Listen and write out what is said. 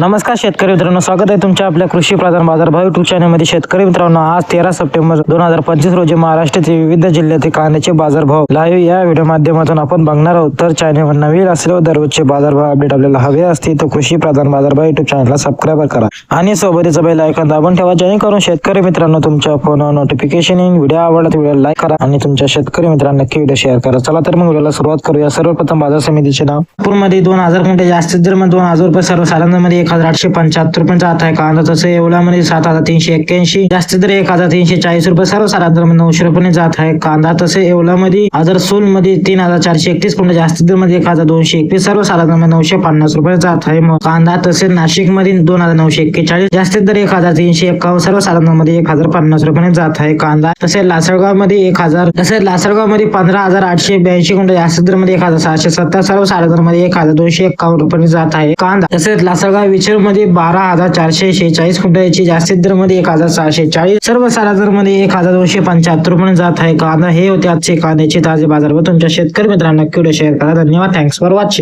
नमस्कार शेतकरी मित्रांनो स्वागत आहे तुमच्या आपल्या कृषी प्रधान बाजार भाव युट्यूब चॅनलमध्ये शेतकरी मित्रांनो आज तेरा सप्टेंबर दोन हजार पंचवीस रोजी महाराष्ट्रातील विविध जिल्ह्यातील कांद्याचे बाजारभाव लाईव्ह या व्हिडिओ माध्यमातून आपण बघणार आहोत. तर चॅनलवर नवीन असल्यावर दररोजचे बाजारभाव अपडेट आपल्याला हवे असतील तर कृषी प्रधान बाजारभाव युट्यूब चॅनलला सबस्क्राईब करा. आणि सोबतच बेल ऐकून दाबून ठेवा जेणेकरून शेतकरी मित्रांनो तुमच्या फोनवर नोटिफिकेशन येईल व्हिडिओ आवडला तर व्हिडिओ लाईक करा आणि तुमच्या शेतकरी मित्रांना नक्की व्हिडिओ शेअर करा. चला तर मग व्हिडिओला सुरुवात करूया. सर्वप्रथम बाजार समितीचे नाव. नागपूरमध्ये दोन हजार क्विंटल जास्तीत दर दोन हजार रुपये सर्वसाधारणमध्ये एक हजार आठशे पंच्याहत्तर रुपये जात आहे. कांदा तसं येवल्यामध्ये म्हणजे सात हजार तीनशे एक्क्याऐंशी जास्त तर एक हजार तीनशे चाळीस रुपये सर्वसाधारण म्हणजे नऊशे रुपये जात आहे. कांदा तसे येवल्यामध्ये हजार सोलमध्ये तीन हजार चारशे एकतीस क्विंटल जास्त दरमध्ये एक हजार दोनशे एकवीस सर्वसाधारण म्हणजे नऊशे पन्नास रुपये जात आहे. मग कांदा तसे नाशिकमध्ये दोन हजार नऊशे एक्केचाळीस जास्तीत दर एक हजार तीनशे एकावन्न सर्वसाधारणमध्ये एक हजार पन्नास रुपये जात आहे. कांदा तसे लासलगावमध्ये एक हजार तसे लासलगावमध्ये पंधरा हजार आठशे ब्याऐंशी क्विंटल जास्त दरमध्ये एक हजार सहाशे सत्तर सर्वसाधारणमध्ये एक हजार दोनशे एक्कावन्न रुपये जात आहे. कांदा तसेच लासलगाव विचरमध्ये बारा हजार चारशे शेहेचाळीस क्विंटलची जास्तीत दरमध्ये एक हजार सहाशे चाळीस. सर्वसाधारणमध्ये एक हजार दोनशे पंच्याहत्तर पण जात आहे. कांदा हे होते आजचे कांद्याचे ताजे बाजार तुमच्या शेतकरी मित्रांना नक्की व्हिडिओ शेअर करा. धन्यवाद. Thanks for watching